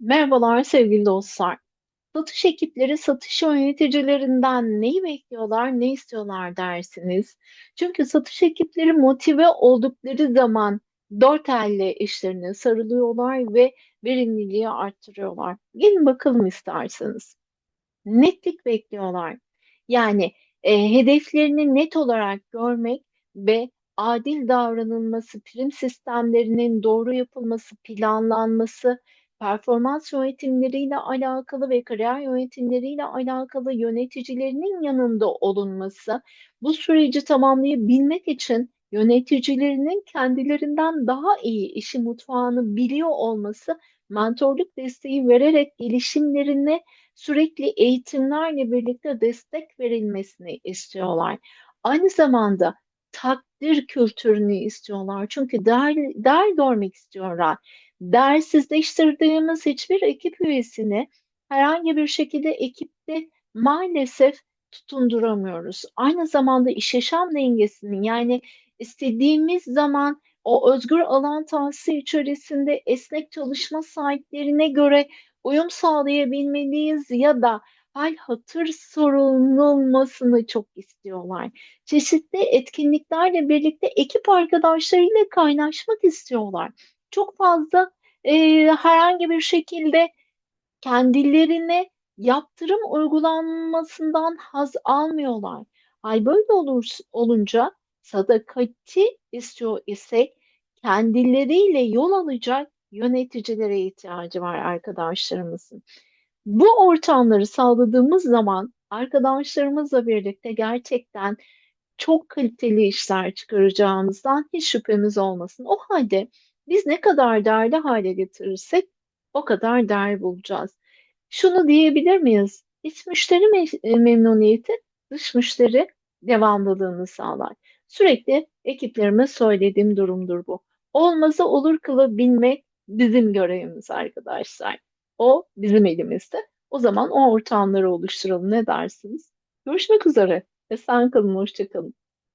Merhabalar sevgili dostlar. Satış ekipleri satış yöneticilerinden neyi bekliyorlar, ne istiyorlar dersiniz? Çünkü satış ekipleri motive oldukları zaman dört elle işlerine sarılıyorlar ve verimliliği arttırıyorlar. Gelin bakalım isterseniz. Netlik bekliyorlar. Yani e, hedeflerini net olarak görmek ve adil davranılması, prim sistemlerinin doğru yapılması, planlanması, performans yönetimleriyle alakalı ve kariyer yönetimleriyle alakalı yöneticilerinin yanında olunması, bu süreci tamamlayabilmek için yöneticilerinin kendilerinden daha iyi işi mutfağını biliyor olması, mentorluk desteği vererek gelişimlerine sürekli eğitimlerle birlikte destek verilmesini istiyorlar. Aynı zamanda takdir kültürünü istiyorlar. Çünkü değer, değer görmek istiyorlar. Değersizleştirdiğimiz hiçbir ekip üyesini herhangi bir şekilde ekipte maalesef tutunduramıyoruz. Aynı zamanda iş yaşam dengesini yani istediğimiz zaman o özgür alan tahsisi içerisinde esnek çalışma saatlerine göre uyum sağlayabilmeliyiz ya da hal hatır sorulmasını çok istiyorlar. Çeşitli etkinliklerle birlikte ekip arkadaşlarıyla kaynaşmak istiyorlar. Çok fazla e, herhangi bir şekilde kendilerine yaptırım uygulanmasından haz almıyorlar. Hal böyle olur, olunca sadakati istiyor isek kendileriyle yol alacak yöneticilere ihtiyacı var arkadaşlarımızın. Bu ortamları sağladığımız zaman arkadaşlarımızla birlikte gerçekten çok kaliteli işler çıkaracağımızdan hiç şüphemiz olmasın. O halde biz ne kadar değerli hale getirirsek o kadar değer bulacağız. Şunu diyebilir miyiz? İç müşteri e, memnuniyeti dış müşteri devamlılığını sağlar. Sürekli ekiplerime söylediğim durumdur bu. Olmazı olur kılabilmek bizim görevimiz arkadaşlar. O bizim elimizde. O zaman o ortamları oluşturalım. Ne dersiniz? Görüşmek üzere. Esen kalın, hoşça kalın.